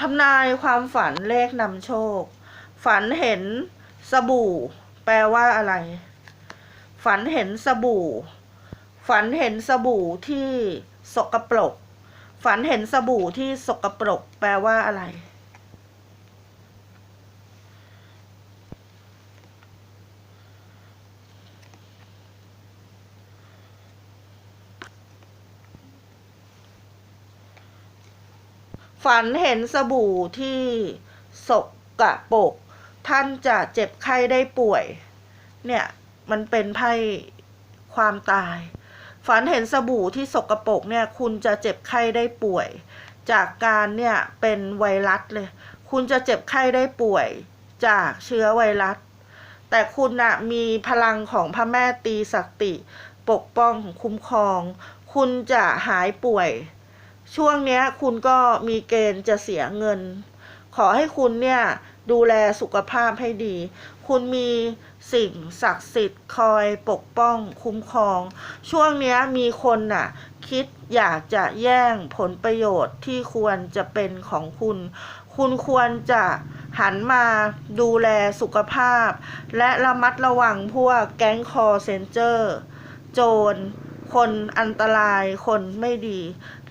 ทำนายความฝันเลขนำโชค ฝันเห็นสบู่ แปลว่าอะไร ฝันเห็นสบู่ ฝันเห็นสบู่ที่สกปรก ฝันเห็นสบู่ที่สกปรก แปลว่าอะไร ฝันเห็นสบู่ที่สกปรกท่านจะเจ็บไข้ได้ป่วย เนี่ยมันเป็นไพ่ความตาย ฝันเห็นสบู่ที่สกปรกเนี่ย คุณจะเจ็บไข้ได้ป่วย จากการเนี่ยเป็นไวรัสเลย คุณจะเจ็บไข้ได้ป่วย จากเชื้อไวรัส แต่คุณน่ะมีพลังของพระแม่ตีศักติ ปกป้องคุ้มครอง คุณจะหายป่วย ช่วงเนี้ยคุณก็มีเกณฑ์จะเสียเงิน ขอให้คุณเนี่ยดูแลสุขภาพให้ดี คุณมีสิ่งศักดิ์สิทธิ์คอยปกป้องคุ้มครอง ช่วงนี้มีคนน่ะ คิดอยากจะแย่งผลประโยชน์ที่ควรจะเป็นของคุณ คุณควรจะหันมาดูแลสุขภาพ และระมัดระวังพวกแก๊งคอเซนเจอร์ โจร คนอันตรายคนไม่ดี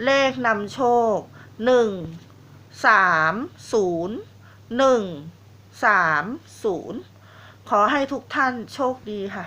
เลขนำโชคหนึ่งสามศูนย์หนึ่งสามศูนย์ขอให้ทุกท่านโชคดีค่ะ